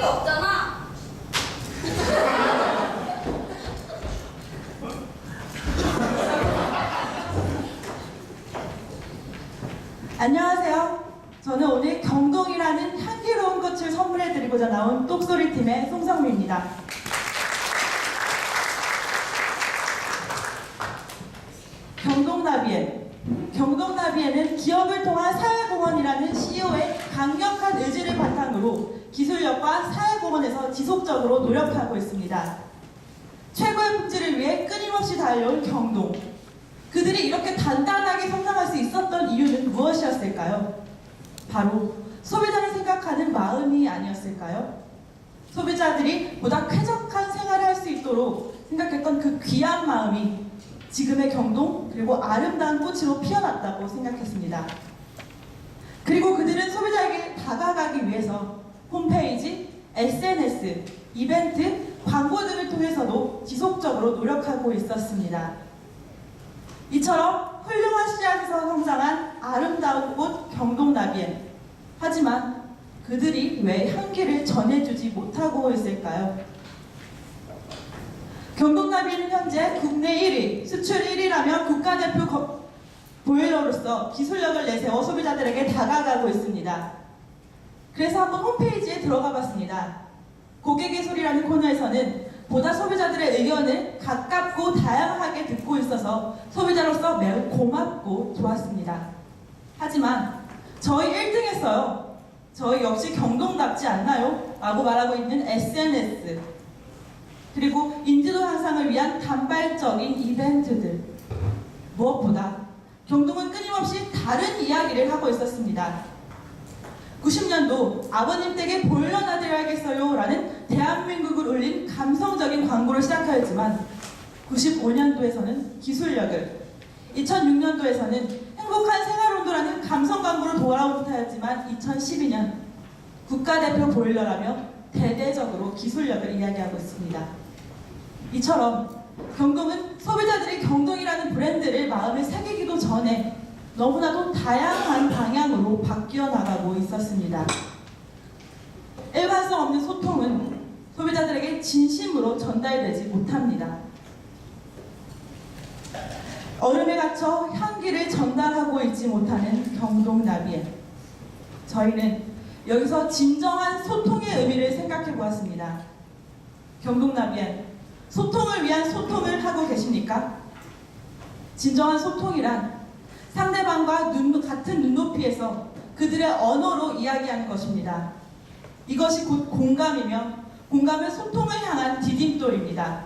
향기가 없잖아. 안녕하세요. 저는 오늘 경동이라는 향기로운 꽃을 선물해 드리고자 나온 똑소리 팀의 송성미입니다. 경동나비엔. 경동나비엔은 기업을 통한 사회공헌이라는 CEO의 의지를 기술력과 사회공헌에서 지속적으로 노력하고 있습니다. 최고의 복지를 위해 끊임없이 달려온 경동. 그들이 이렇게 단단하게 성장할 수 있었던 이유는 무엇이었을까요? 바로 소비자를 생각하는 마음이 아니었을까요? 소비자들이 보다 쾌적한 생활을 할 수 있도록 생각했던 그 귀한 마음이 지금의 경동 그리고 아름다운 꽃으로 피어났다고 생각했습니다. 그리고 그들은 소비자에게 다가가기 위해서 홈페이지, SNS, 이벤트, 광고 등을 통해서도 지속적으로 노력하고 있었습니다. 이처럼 훌륭한 시장에서 성장한 아름다운 꽃 경동나비엔. 하지만 그들이 왜 향기를 전해주지 못하고 있을까요? 경동나비는 현재 국내 1위, 수출 1위라며 국가대표 거- 보일러로서 기술력을 내세워 소비자들에게 다가가고 있습니다. 그래서 한번 홈페이지에 들어가 봤습니다. 고객의 소리라는 코너에서는 보다 소비자들의 의견을 가깝고 다양하게 듣고 있어서 소비자로서 매우 고맙고 좋았습니다. 하지만 저희 1등 했어요. 저희 역시 경동답지 않나요? 라고 말하고 있는 SNS. 그리고 인지도 향상을 위한 단발적인 이벤트들. 무엇보다 경동은 끊임없이 다른 이야기를 하고 있었습니다. 90년도 아버님 댁에 보일러 놔드려야겠어요 라는 대한민국을 울린 감성적인 광고를 시작하였지만 95년도에서는 기술력을 2006년도에서는 행복한 생활온도라는 감성 광고로 돌아온 듯하였지만 2012년 국가대표 보일러라며 대대적으로 기술력을 이야기하고 있습니다. 이처럼 경동은 소비자들이 경동이라는 브랜드를 마음에 새기기도 전에 너무나도 다양한 방향으로 바뀌어 나가고 있었습니다. 일관성 없는 소통은 소비자들에게 진심으로 전달되지 못합니다. 얼음에 갇혀 향기를 전달하고 있지 못하는 경동나비에 저희는 여기서 진정한 소통의 의미를 생각해 보았습니다. 경동나비에 소통을 위한 소통을 하고 계십니까? 진정한 소통이란 상대방과 눈, 같은 눈높이에서 그들의 언어로 이야기하는 것입니다. 이것이 곧 공감이며 공감은 소통을 향한 디딤돌입니다.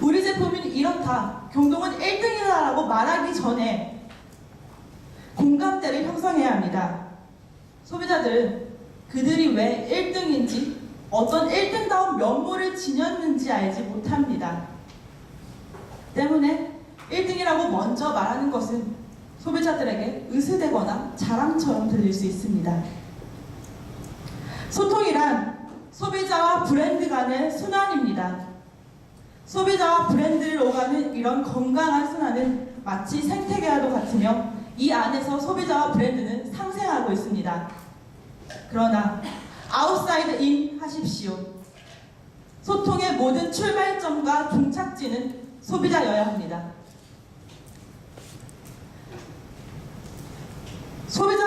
우리 제품은 이렇다. 경동은 1등이다라고 말하기 전에 공감대를 형성해야 합니다. 소비자들은 그들이 왜 1등인지 어떤 1등다운 면모를 지녔는지 알지 못합니다. 때문에 1등이라고 먼저 말하는 것은 소비자들에게 의스대거나 자랑처럼 들릴 수 있습니다. 소통이란 소비자와 브랜드 간의 순환입니다. 소비자와 브랜드를 오가는 이런 건강한 순환은 마치 생태계와도 같으며 이 안에서 소비자와 브랜드는 상생하고 있습니다. 그러나 아웃사이드 인 하십시오. 소통의 모든 출발점과 종착지는 소비자여야 합니다.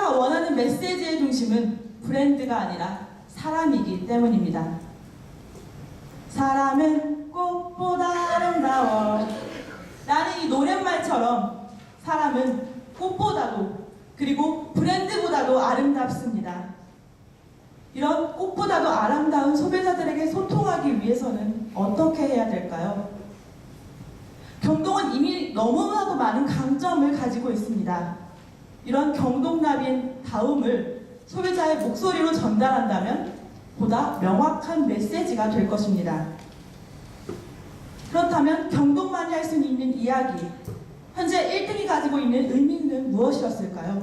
소비자가 원하는 메시지의 중심은 브랜드가 아니라 사람이기 때문입니다. 사람은 꽃보다 아름다워. 라는 이 노랫말처럼 사람은 꽃보다도 그리고 브랜드보다도 아름답습니다. 이런 꽃보다도 아름다운 소비자들에게 소통하기 위해서는 어떻게 해야 될까요? 경동은 이미 너무나도 많은 강점을 가지고 있습니다. 이런 경동나비의 다움을 소비자의 목소리로 전달한다면 보다 명확한 메시지가 될 것입니다. 그렇다면 경동만이 할 수 있는 이야기, 현재 1등이 가지고 있는 의미는 무엇이었을까요?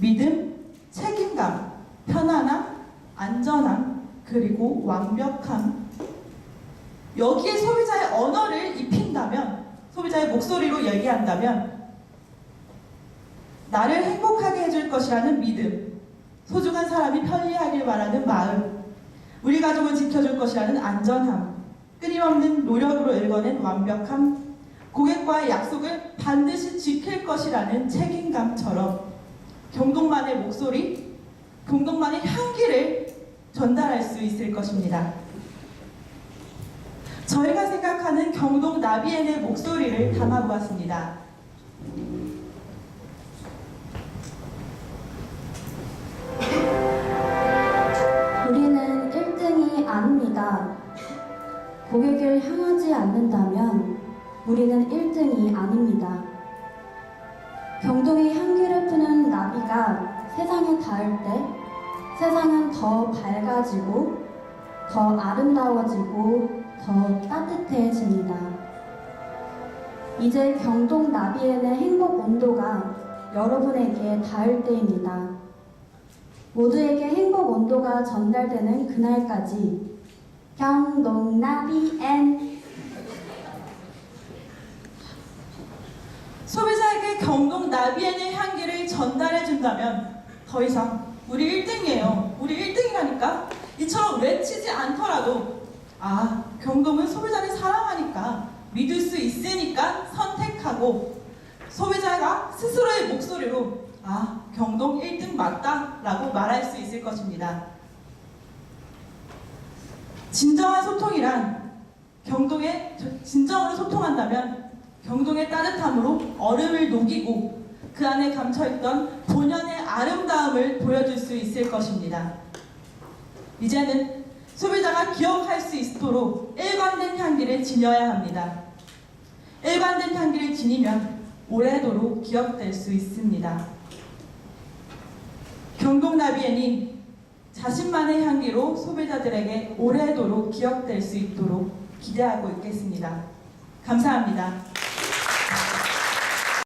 믿음, 책임감, 편안함, 안전함, 그리고 완벽함. 여기에 소비자의 언어를 입힌다면, 소비자의 목소리로 얘기한다면, 나를 행복하게 해줄 것이라는 믿음, 소중한 사람이 편리하길 바라는 마음, 우리 가족을 지켜줄 것이라는 안전함, 끊임없는 노력으로 읽어낸 완벽함, 고객과의 약속을 반드시 지킬 것이라는 책임감처럼 경동만의 목소리, 경동만의 향기를 전달할 수 있을 것입니다. 저희가 생각하는 경동 나비엔의 목소리를 담아보았습니다. 아닙니다. 고객을 향하지 않는다면 우리는 1등이 아닙니다. 경동의 향기를 푸는 나비가 세상에 닿을 때 세상은 더 밝아지고 더 아름다워지고 더 따뜻해집니다. 이제 경동 나비엔의 행복 온도가 여러분에게 닿을 때입니다. 모두에게 행복 온도가 전달되는 그날까지 경동나비 앤 소비자에게 경동 나비엔의 향기를 전달해 준다면 더 이상 우리 1등이에요. 우리 1등이라니까? 이처럼 외치지 않더라도 아, 경동은 소비자를 사랑하니까 믿을 수 있으니까 선택하고 소비자가 스스로의 목소리로 아, 경동 1등 맞다 라고 말할 수 있을 것입니다. 진정한 소통이란 경동에 진정으로 소통한다면 경동의 따뜻함으로 얼음을 녹이고 그 안에 감춰있던 본연의 아름다움을 보여줄 수 있을 것입니다. 이제는 소비자가 기억할 수 있도록 일관된 향기를 지녀야 합니다. 일관된 향기를 지니면 오래도록 기억될 수 있습니다. 경동나비엔이 자신만의 향기로 소비자들에게 오래도록 기억될 수 있도록 기대하고 있겠습니다. 감사합니다.